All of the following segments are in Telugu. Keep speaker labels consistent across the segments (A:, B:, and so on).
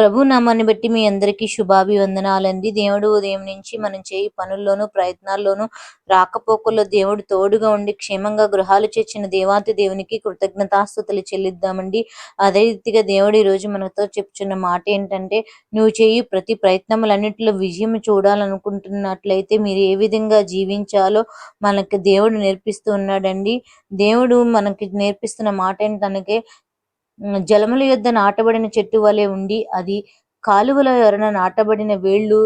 A: ప్రభు నామాన్ని బట్టి మీ అందరికీ శుభాభివందనాలండి. దేవుడు ఉదయం నుంచి మనం చేయి పనుల్లోనూ ప్రయత్నాల్లోనూ రాకపోకల్లో దేవుడు తోడుగా ఉండి క్షేమంగా గృహాలు చేర్చిన దేవాతి దేవునికి కృతజ్ఞతాస్తుతులు చెల్లిద్దామండి. అదే రీతిగా దేవుడు ఈరోజు రోజు మనతో చెప్తున్న మాట ఏంటంటే నువ్వు చేయి ప్రతి ప్రయత్నములన్నింటిలో విజయం చూడాలనుకుంటున్నట్లయితే మీరు ఏ విధంగా జీవించాలో మనకి దేవుడు నేర్పిస్తూ ఉన్నాడండి. దేవుడు మనకి నేర్పిస్తున్న మాట ఏంటనకే జలముల యొద్ద నాటబడిన చెట్టు వలె ఉండి అది కాలువల ఎరన నాటబడిన వేళ్ళు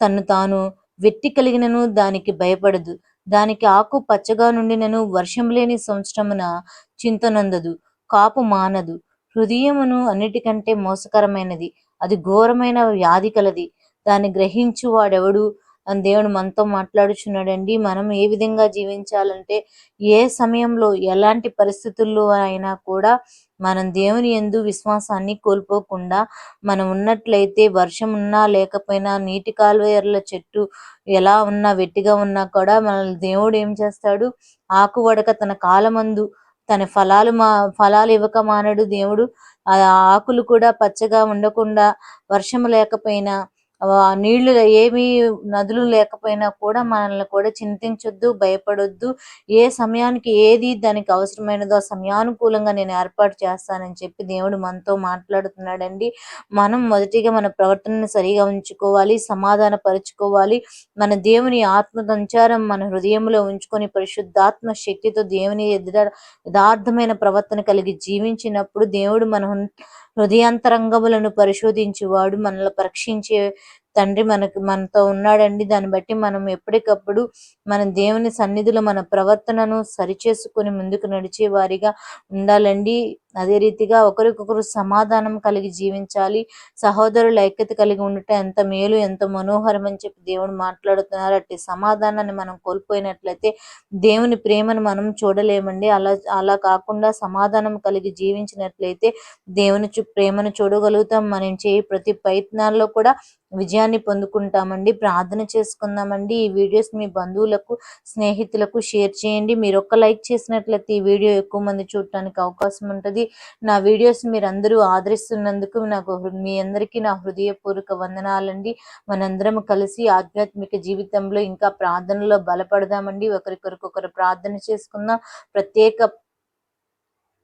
A: తను తాను వెట్టి కలిగినను దానికి భయపడదు. దానికి ఆకు పచ్చగా నుండినను వర్షం లేని సంవత్సరమున చింతనందదు. కాపు మానదు. హృదయమును అన్నిటికంటే మోసకరమైనది. అది ఘోరమైన వ్యాధి కలది. దాన్ని గ్రహించు వాడెవడు దేవుడు మనతో మాట్లాడుచున్నాడండి. మనం ఏ విధంగా జీవించాలంటే ఏ సమయంలో ఎలాంటి పరిస్థితుల్లో అయినా కూడా మనం దేవుని ఎందు విశ్వాసాన్ని కోల్పోకుండా మనం ఉన్నట్లయితే వర్షం ఉన్నా లేకపోయినా నీటి కాలువేర్ల చెట్టు ఎలా ఉన్నా వెట్టిగా ఉన్నా కూడా మన దేవుడు ఏం చేస్తాడు? ఆకు వడక తన కాలమందు తన ఫలాలు మా ఫలాలు ఇవ్వక మానడు దేవుడు. ఆ ఆకులు కూడా పచ్చగా ఉండకుండా వర్షం లేకపోయినా నీళ్ళు ఏమీ నదులు లేకపోయినా కూడా మనల్ని కూడా చింతించొద్దు భయపడొద్దు. ఏ సమయానికి ఏది దానికి అవసరమైనదో సమయానుకూలంగా నేను ఏర్పాటు చేస్తానని చెప్పి దేవుడు మనతో మాట్లాడుతున్నాడండి. మనం మొదటిగా మన ప్రవర్తనను సరిగా ఉంచుకోవాలి సమాధాన పరుచుకోవాలి మన దేవుని ఆత్మ సంచారం మన హృదయంలో ఉంచుకొని పరిశుద్ధాత్మ శక్తితో దేవుని ఎదుట యథార్థమైన ప్రవర్తన కలిగి జీవించినప్పుడు దేవుడు మన హృదయాంతరంగములను పరిశోధించేవాడు మనల్ని పరీక్షించే తండ్రి మనకు మనతో ఉన్నాడండి. దాన్ని బట్టి మనం ఎప్పటికప్పుడు మన దేవుని సన్నిధిలో మన ప్రవర్తనను సరిచేసుకుని ముందుకు నడిచే వారిగా ఉండాలండి. అదే రీతిగా ఒకరికొకరు సమాధానం కలిగి జీవించాలి. సహోదరుల ఐక్యత కలిగి ఉండటం ఎంత మేలు ఎంత మనోహరం అని చెప్పి దేవుడు మాట్లాడుతున్నారు. అట్టి సమాధానాన్ని మనం కోల్పోయినట్లయితే దేవుని ప్రేమను మనం చూడలేమండి. అలా అలా కాకుండా సమాధానం కలిగి జీవించినట్లయితే దేవుని ప్రేమను చూడగలుగుతాం. మనం చేయి ప్రతి ప్రయత్నాల్లో కూడా విజయాన్ని పొందుకుంటామండి. ప్రార్థన చేసుకుందామండి. ఈ వీడియోస్ మీ బంధువులకు స్నేహితులకు షేర్ చేయండి. మీరు ఒక్క లైక్ చేసినట్లయితే ఈ వీడియో ఎక్కువ మంది చూడటానికి అవకాశం ఉంటుంది. నా వీడియోస్ మీరు అందరూ ఆదరిస్తున్నందుకు నాకు మీ అందరికీ నా హృదయపూర్వక వందనాలండి. మనందరం కలిసి ఆధ్యాత్మిక జీవితంలో ఇంకా ప్రార్థనలో బలపడదామండి. ఒకరికొరకొకరు ప్రార్థన చేసుకుందాం. ప్రత్యేక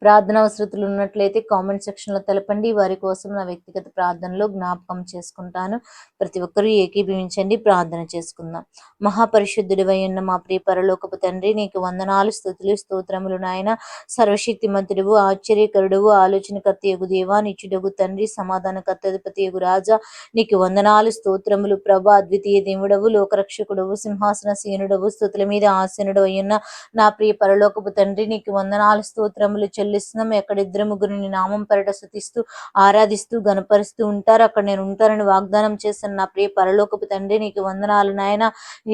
A: ప్రార్థన అవసరతలు ఉన్నట్లయితే కామెంట్ సెక్షన్లో తెలపండి. వారి కోసం నా వ్యక్తిగత ప్రార్థనలో జ్ఞాపకం చేసుకుంటాను. ప్రతి ఒక్కరూ ఏకీభవించండి. ప్రార్థన చేసుకుందాం. మహాపరిశుద్ధుడివై ఉన్న మా ప్రియ పరలోకపు తండ్రి నీకు వందనాలు స్థుతులు స్తోత్రములు నాయన. సర్వశక్తి మంత్రుడు ఆశ్చర్యకరుడు ఆలోచనకర్త యగు దేవా నిచ్చుడగు తండ్రి సమాధాన కర్తధిపతి యగు రాజా. నీకు వందనాలు స్తోత్రములు ప్రభా అద్వితీయ దేవుడవు లోకరక్షకుడవు సింహాసన సీనుడవు స్థుతుల మీద ఆసనుడు అయ్యున్న నా ప్రియ పరలోకపు తండ్రి నీకు వందనాలు స్తోత్రములు చెల్లిస్తున్నాం. ఎక్కడ ఇద్దరు ముగ్గురిని నామం పెరట శుతిస్తూ ఆరాధిస్తూ గనపరుస్తూ ఉంటారు. అక్కడ నేను ఉంటానని వాగ్దానం చేసిన నా ప్రియ పరలోకపు తండ్రి నీకు వందనాలు నాయన.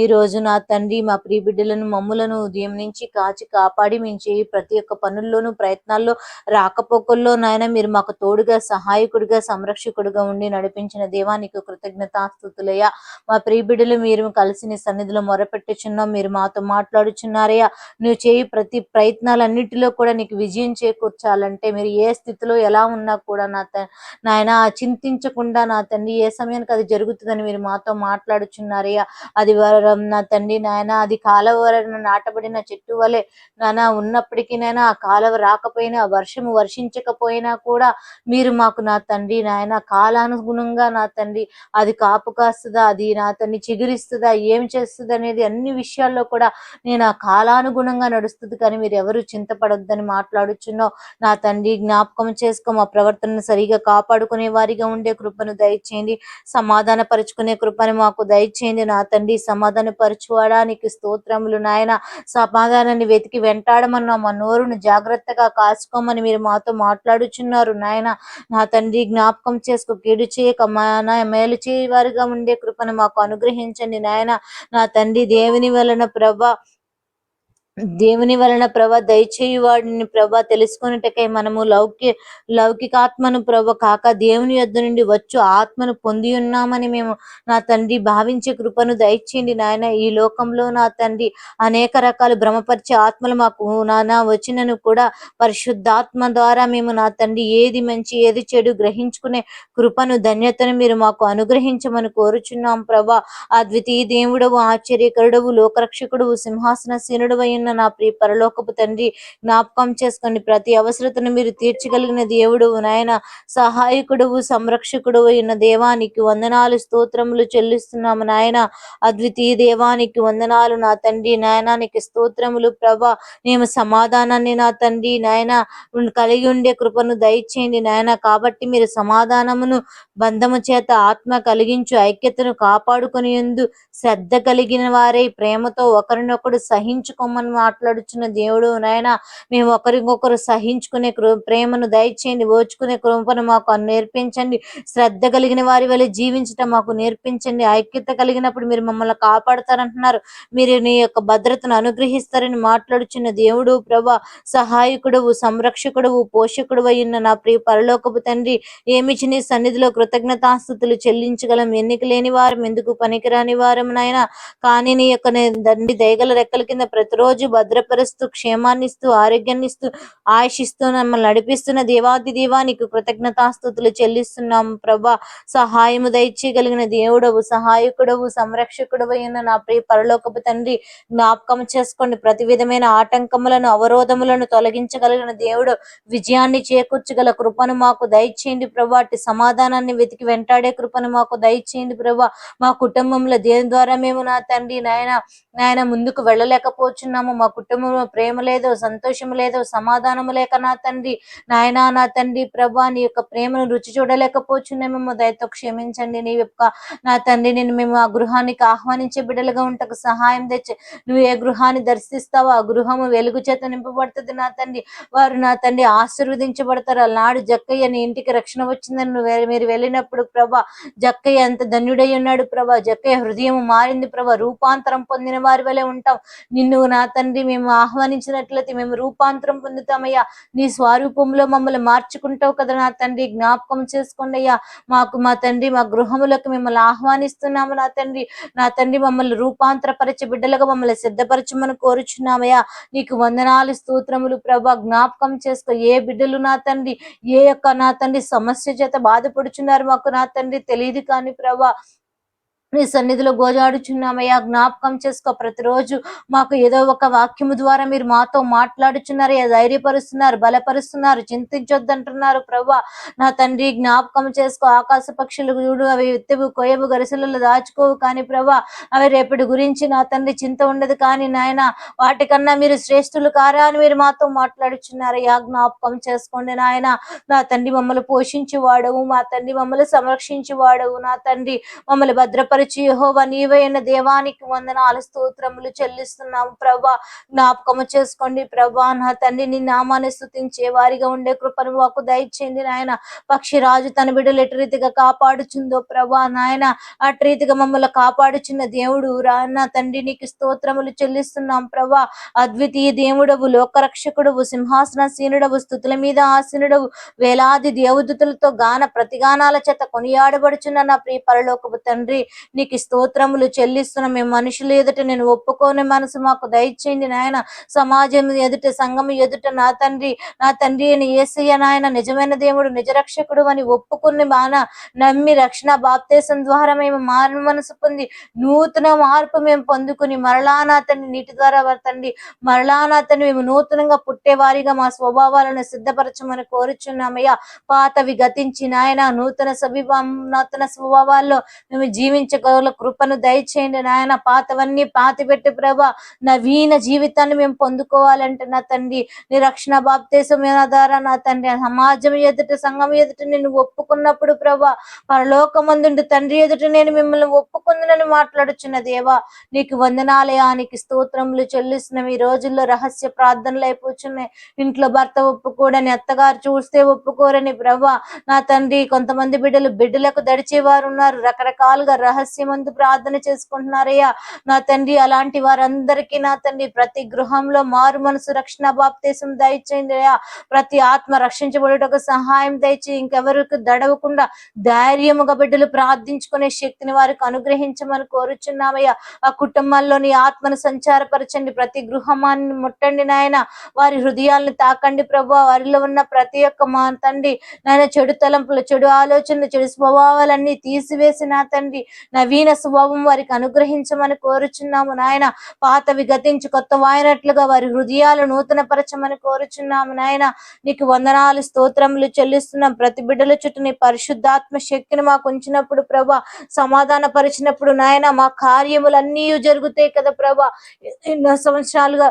A: ఈ రోజు నా తండ్రి మా ప్రియ బిడ్డలను మమ్ములను ఉదయం నుంచి కాచి కాపాడి మేము చేయి ప్రతి ఒక్క పనుల్లోనూ ప్రయత్నాల్లో రాకపోకల్లో నాయన మీరు మాకు తోడుగా సహాయకుడిగా సంరక్షకుడిగా ఉండి నడిపించిన దేవా నీకు కృతజ్ఞతాస్తుతులయ్యా మా ప్రియ బిడ్డలు మీరు కలిసి నీ సన్నిధిలో మొరపెట్టుచున్నాం. మీరు మాతో మాట్లాడుచున్నారయ్యా. నువ్వు చేయి ప్రతి ప్రయత్నాలన్నిటిలో కూడా నీకు విజయం చేకూర్చాలంటే మీరు ఏ స్థితిలో ఎలా ఉన్నా కూడా నా నాయన చింతించకుండా నా తండ్రి ఏ సమయానికి అది జరుగుతుందని మీరు మాతో మాట్లాడుచున్నారయ్యా అది నా తండ్రి నాయన అది కాలువ నాటబడిన చెట్టు వలె నానా ఉన్నప్పటికీ నైనా ఆ కాలవ రాకపోయినా వర్షము వర్షించకపోయినా కూడా మీరు మాకు నా తండ్రి నాయన కాలానుగుణంగా నా తండ్రి అది కాపు కాస్తుందా అది నా తండ్రి చిగురిస్తుందా ఏం చేస్తుంది అనేది అన్ని విషయాల్లో కూడా నేను ఆ కాలానుగుణంగా నడుస్తుంది కానీ మీరు ఎవరు చింతపడొద్దని మాట్లాడుచు కూర్చున్నావు నా తండ్రి జ్ఞాపకం చేసుకో. మా ప్రవర్తనను సరిగా కాపాడుకునే వారిగా ఉండే కృపను దయచేయండి. సమాధాన పరుచుకునే కృపను మాకు దయచేయండి. నా తండ్రి సమాధాన పరచుకోవడానికి స్తోత్రములు నాయన. సమాధానాన్ని వెతికి వెంటాడమన్న మా నోరును జాగ్రత్తగా కాసుకోమని మీరు మాతో మాట్లాడుచున్నారు నాయన. నా తండ్రి జ్ఞాపకం చేసుకో. కీడు చేయక మా మేలు చేయవారిగా ఉండే కృపను మాకు అనుగ్రహించండి నాయన. నా తండ్రి దేవుని వలన ప్రభా దేవుని వలన ప్రభ దయచేయి వాడిని ప్రభ తెలుసుకున్నటకై మనము లౌకి లౌకికాత్మను ప్రభ కాక దేవుని యొద్ద నుండి వచ్చు ఆత్మను పొంది ఉన్నామని మేము నా తండ్రి భావించే కృపను దయచేయండి నాయన. ఈ లోకంలో నా తండ్రి అనేక రకాల భ్రమపరిచే ఆత్మలు మాకు నానా వచ్చినను కూడా పరిశుద్ధాత్మ ద్వారా మేము నా తండ్రి ఏది మంచి ఏది చెడు గ్రహించుకునే కృపను ధన్యతను మీరు మాకు అనుగ్రహించమని కోరుచున్నాం ప్రభా. అద్వితీయ దేవుడవు ఆశ్చర్యకరుడవు లోకరక్షకుడు సింహాసన అయిన నా ప్రియ పరలోకపు తండ్రి జ్ఞాపకం చేసుకోండి ప్రతి అవసరతను మీరు తీర్చగలిగిన దేవుడు నాయన సహాయకుడువు సంరక్షకుడు అయిన దేవానికి వందనాలు స్తోత్రములు చెల్లిస్తున్నాము నాయన. అద్వితీయ దేవానికి వందనాలు నా తండ్రి నాయనానికి స్తోత్రములు ప్రభా. మేము సమాధానాన్ని నా తండ్రి నాయన కలిగి ఉండే కృపను దయచేయండి నాయన. కాబట్టి మీరు సమాధానమును బంధము చేత ఆత్మ కలిగించు ఐక్యతను కాపాడుకుని శ్రద్ధ కలిగిన వారై ప్రేమతో ఒకరినొకడు సహించుకోమని మాట్లాడుచున్న దేవుడు నాయన మేము ఒకరికొకరు సహించుకునే కృ- ప్రేమను దయచేయండి ఓచుకునే కృపను మాకు నేర్పించండి శ్రద్ధ కలిగిన వారి వల్ల జీవించటం మాకు నేర్పించండి. ఐక్యత కలిగినప్పుడు మీరు మమ్మల్ని కాపాడతారంటున్నారు. మీరు నీ యొక్క భద్రతను అనుగ్రహిస్తారని మాట్లాడుచున్న దేవుడు ప్రభా సహాయకుడువు సంరక్షకుడువు పోషకుడు అయిన నా ప్రియ పరలోకపు తండ్రి ఏమిచ్చి నీ సన్నిధిలో కృతజ్ఞతాస్థుతులు చెల్లించగలం? ఎన్నిక లేని వారం ఎందుకు పనికిరాని వారం నాయన? కానీ నీ యొక్క దండి దయగల రెక్కల కింద ప్రతిరోజు భద్రపరుస్తూ క్షేమాన్నిస్తూ ఆరోగ్యాన్నిస్తూ ఆయుషిస్తూ మమ్మల్ని నడిపిస్తున్న దేవాది దేవానికి కృతజ్ఞతాస్థుతులు చెల్లిస్తున్నాం ప్రభా. సహాయము దయచేయగలిగిన దేవుడవు సహాయకుడవు సంరక్షకుడవు అయిన నా ప్రియ పరలోకపు తండ్రి జ్ఞాపకం చేసుకోండి. ప్రతి విధమైన ఆటంకములను అవరోధములను తొలగించగలిగిన దేవుడు విజయాన్ని చేకూర్చగల కృపను మాకు దయచేయండి ప్రభా. అటు సమాధానాన్ని వెతికి వెంటాడే కృపను మాకు దయచేయండి ప్రభా. మా కుటుంబంలో దేని ద్వారా మేము నా తండ్రి నాయన నాయన ముందుకు వెళ్ళలేకపోతున్నాము. మా కుటుంబంలో ప్రేమ లేదో సంతోషం లేదో సమాధానము లేక నా తండ్రి నాయనా నా తండ్రి ప్రభా నీ యొక్క ప్రేమను రుచి చూడలేకపోతున్నామేమో దయతో క్షమించండి. నీ యొక్క నా తండ్రి నేను మేము ఆ గృహానికి ఆహ్వానించే బిడ్డలుగా ఉంటకు సహాయం తెచ్చి నువ్వు ఏ గృహాన్ని దర్శిస్తావో ఆ గృహము వెలుగు చేత నింపబడుతుంది నా తండ్రి. వారు నా తండ్రి ఆశీర్వదించబడతారు. అలనాడు జక్కయ్య నీ ఇంటికి రక్షణ వచ్చిందని నువ్వు మీరు వెళ్ళినప్పుడు ప్రభా జక్కయ్య ఎంత ధన్యుడై ఉన్నాడు ప్రభా. జక్కయ్య హృదయం మారింది ప్రభా. రూపాంతరం పొందిన వారి వలె ఉంటాం. నిన్ను నా తండ్రి మేము ఆహ్వానించినట్లయితే మేము రూపాంతరం పొందుతామయ్యా. నీ స్వరూపంలో మమ్మల్ని మార్చుకుంటావు కదా నా తండ్రి. జ్ఞాపకం చేసుకోండి అయ్యా. మాకు మా తండ్రి మా గృహములకు మిమ్మల్ని ఆహ్వానిస్తున్నాము నా తండ్రి. నా తండ్రి మమ్మల్ని రూపాంతరపరిచే బిడ్డలుగా మమ్మల్ని సిద్ధపరచమని కోరుచున్నామయ్యా. నీకు వందనాలు స్తోత్రములు ప్రభా. జ్ఞాపకం చేసుకో. ఏ బిడ్డలు నా తండ్రి? ఏ యొక్క నా తండ్రి సమస్య చేత బాధపడుచున్నారు మాకు నా తండ్రి? తెలియదు కానీ ప్రభా. నీ సన్నిధిలో గోజాడుచున్నామయ్యా. జ్ఞాపకం చేసుకో. ప్రతిరోజు మాకు ఏదో ఒక వాక్యము ద్వారా మీరు మాతో మాట్లాడుచున్నారు ధైర్యపరుస్తున్నారు బలపరుస్తున్నారు చింతించొద్దంటున్నారు ప్రభా నా తండ్రి జ్ఞాపకం చేసుకో. ఆకాశ పక్షులు చూడు అవి ఎత్తువు కొయ్యవు గరిసెలలో దాచుకోవు కానీ ప్రభా అవి రేపటి గురించి నా తండ్రి చింత ఉండదు కానీ నాయన వాటికన్నా మీరు శ్రేష్ఠులు కారా అని మీరు మాతో మాట్లాడుచున్నారు యా జ్ఞాపకం చేసుకోండి నాయన. నా తండ్రి మమ్మల్ని పోషించి వాడవు మా తండ్రి మమ్మల్ని సంరక్షించి వాడవు నా తండ్రి మమ్మల్ని భద్రపరి భద్రపరిచి యహోవా నీవైన దేవానికి వందనాలు స్తోత్రములు చెల్లిస్తున్నాము. ప్రభా జ్ఞాపకము చేసుకోండి. ప్రభా నా తండ్రి నీ నామాన్ని స్థుతించే వారిగా ఉండే కృపను మాకు దయచేయండి నాయన. పక్షిరాజు తన బిడ్డలు ఎటు రీతిగా కాపాడుచుందో ప్రభా నాయన అటు రీతిగా మమ్మల్ని కాపాడుచున్న దేవుడు రాన్న తండ్రి నీకు స్తోత్రములు చెల్లిస్తున్నాం ప్రభా. అద్వితీయ దేవుడవు లోకరక్షకుడవు సింహాసనసీనుడవు స్థుతుల మీద ఆసీనుడవు వేలాది దేవదూతులతో గాన ప్రతిగానాల చేత కొనియాడబడుచున్న నా ప్రియ పరలోకపు తండ్రి నీకు స్తోత్రములు చెల్లిస్తున్నాం మేము మనుషులు ఎదుట నేను ఒప్పుకోని మనసు మాకు దయచేయండి నాయన. సమాజం ఎదుట సంఘం ఎదుట నా తండ్రి నా తండ్రి అని ఏసయ్య నాయన నిజమైన దేవుడు నిజరక్షకుడు అని ఒప్పుకుని మాన నమ్మి రక్షణ బాప్తేశం ద్వారా మేము మారు మనసు పొంది నూతన మార్పు మేము పొందుకుని మరలా నా తండ్రి నీటి ద్వారా తండ్రి మరలా నా తండ్రి మేము నూతనంగా పుట్టే వారిగా మా స్వభావాలను సిద్ధపరచమని కోరుచున్నామయ్యా. పాతవి గతించి నాయన నూతన సభి నూతన స్వభావాల్లో మేము జీవించ జీవించగల కృపను దయచేయండి నాయన. పాతవన్నీ పాతిపెట్టి ప్రభా. నవీన జీవితాన్ని మేము పొందుకోవాలంటే నా తండ్రి. నీ రక్షణ బాప్తేశం ద్వారా నా తండ్రి. సమాజం ఎదుట సంఘం ఎదుట నేను ఒప్పుకున్నప్పుడు ప్రభా. పరలోకమందుండి తండ్రి ఎదుట నేను మిమ్మల్ని ఒప్పుకుందునని మాట్లాడుచున్న దేవా. నీకు వందనాలయానికి స్తోత్రములు చెల్లిస్తున్నాం. ఈ రోజుల్లో రహస్య ప్రార్థనలు అయిపోతున్నాయి ఇంట్లో భర్త ఒప్పుకోడని అత్తగారు చూస్తే ఒప్పుకోరని ప్రభా. నా తండ్రి కొంతమంది బిడ్డలు బిడ్డలకు దడిచేవారు ఉన్నారు రకరకాలుగా రహస్య రహస్యమందు ప్రార్థన చేసుకుంటున్నారయ్యా. నా తండ్రి అలాంటి వారందరికీ నా తండ్రి ప్రతి గృహంలో మారు మనసు రక్షణ బాప్తీసం దయచేయండి అయ్యా. ప్రతి ఆత్మ రక్షించబడుటకు సహాయం దయచేయి. ఇంకెవరికి దడవకుండా ధైర్యముగా బిడ్డలు ప్రార్థించుకునే శక్తిని వారికి అనుగ్రహించమని కోరుచున్నామయ్యా. ఆ కుటుంబాల్లోని ఆత్మను సంచారపరచండి. ప్రతి గృహమాన్ని ముట్టండి నాయన. వారి హృదయాలను తాకండి ప్రభు. వారిలో ఉన్న ప్రతి ఒక్క మా తండ్రి నాయన చెడు తలంపులు చెడు ఆలోచనలు చెడు స్వభావాలన్నీ తీసివేసి నా తండ్రి నవీన స్వభావం వారికి అనుగ్రహించమని కోరుచున్నాము నాయన. పాతవి గతించి కొత్త వాయినట్లుగా వారి హృదయాలు నూతన పరచమని కోరుచున్నాము నాయన. నీకు వందనాలు స్తోత్రములు చెల్లిస్తున్నాం. ప్రతి బిడ్డల చుట్టూ నీ పరిశుద్ధాత్మ శక్తిని మాకు ఉంచినప్పుడు ప్రభా సమాధాన పరిచినప్పుడు నాయన మా కార్యములన్నీ జరుగుతాయి కదా ప్రభా. ఎన్నో సంవత్సరాలుగా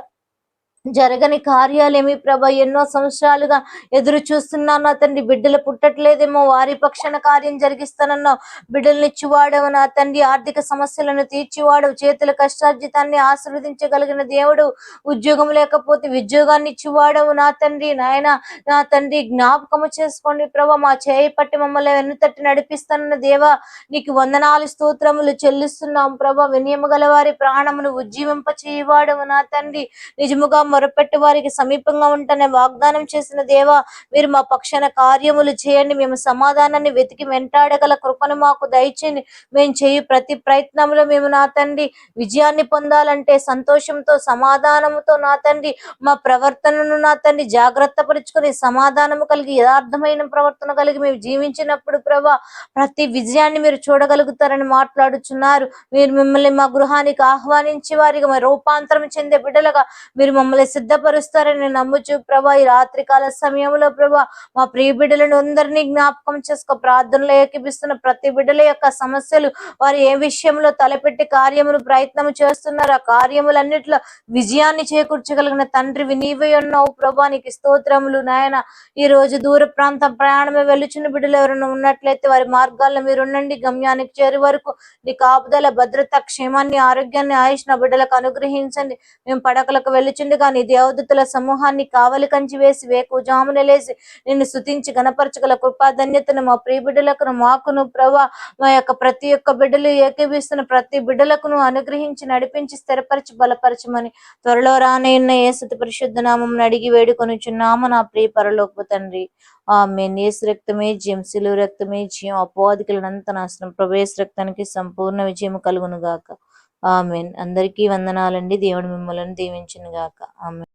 A: జరగని కార్యాలేమి ప్రభ? ఎన్నో సంవత్సరాలుగా ఎదురు చూస్తున్నాను నా తండ్రి బిడ్డలు పుట్టట్లేదేమో. వారి పక్షాన కార్యం జరిగిస్తానన్నావు. బిడ్డల్ని ఇచ్చివాడవు నా తండ్రి. ఆర్థిక సమస్యలను తీర్చివాడు చేతుల కష్టార్జితాన్ని ఆశీర్వదించగలిగిన దేవుడు ఉద్యోగం లేకపోతే ఉద్యోగాన్ని ఇచ్చివాడవు నా తండ్రి. నాయన నా తండ్రి జ్ఞాపకము చేసుకోండి ప్రభ. మా చేయి పట్టి మమ్మల్ని వెన్నుతట్టి నడిపిస్తానన్న దేవా నీకు వందనాలు స్తోత్రములు చెల్లిస్తున్నాం ప్రభ. వినియము గల వారి ప్రాణమును ఉజ్జీవింప చేయవాడవు నా తండ్రి. నిజముగా మొరపెట్టి వారికి సమీపంగా ఉంటానని వాగ్దానం చేసిన దేవా మీరు మా పక్షాన కార్యములు చేయండి. మేము సమాధానాన్ని వెతికి వెంటాడగల కృపను మాకు దయచేయండి. మేము చేయి ప్రతి ప్రయత్నంలో మేము నా తండ్రి విజయాన్ని పొందాలంటే సంతోషంతో సమాధానముతో నా తండ్రి మా ప్రవర్తనను నా తండ్రి జాగ్రత్త పరుచుకొని సమాధానము కలిగి యథార్థమైన ప్రవర్తన కలిగి మేము జీవించినప్పుడు ప్రభా ప్రతి విజయాన్ని మీరు చూడగలుగుతారని మాట్లాడుచున్నారు. మీరు మిమ్మల్ని మా గృహానికి ఆహ్వానించి వారికి రూపాంతరం చెందే బిడ్డలుగా మీరు మమ్మల్ని సిద్ధపరుస్తారని నమ్ముచు ప్రభా ఈ రాత్రికాల సమయంలో ప్రభా మా ప్రియ బిడ్డలను అందరినీ జ్ఞాపకం చేసుకో. ప్రార్థనలో ఏకిపిస్తున్న ప్రతి బిడ్డల యొక్క సమస్యలు వారు ఏ విషయంలో తలపెట్టి కార్యములు ప్రయత్నం చేస్తున్నారు ఆ కార్యములన్నిట్లో విజయాన్ని చేకూర్చగలిగిన తండ్రి నీవై ఉన్నావు ప్రభా. నీకు స్తోత్రములు నాయన. ఈ రోజు దూర ప్రాంతం ప్రయాణమే వెళ్ళుచున్న బిడ్డలు ఎవరైనా ఉన్నట్లయితే వారి మార్గాల్లో మీరు ఉండండి. గమ్యానికి చేరే వరకు నీ కాపుదల భద్రత క్షేమాన్ని ఆరోగ్యాన్ని ఆయుష్ నా బిడ్డలకు అనుగ్రహించండి. మేము పడకలకు వెళ్ళుచుండగా నీ దేవదూతల సమూహాన్ని కావలి కంచి వేసి వేకు జామున లేసి నిన్ను స్తుతించి గణపరచగల కృపా ధన్యతను మా ప్రియ బిడ్డలకు మాకును ప్రభా మా యొక్క ప్రతి ఒక్క బిడ్డలు ఏకీవిస్తున్న ప్రతి బిడ్డలకును అనుగ్రహించి నడిపించి స్థిరపరిచి బలపరచమని త్వరలో రానయ్యున్న ఏసతి పరిశుద్ధ నామం అడిగి వేడుకొనుచున్నాము నా ప్రియ పరలోక తండ్రి. ఆమె నేసు రక్తమే జయం సిలువ రక్తమే జయం అపోవాదికులనంత నాశనం ప్రవేశ రక్తానికి సంపూర్ణ విజయం కలుగును గాక ఆమెన్. అందరికీ వందనాలండి. దేవుడు మిమ్మల్ని దీవించును గాక ఆమె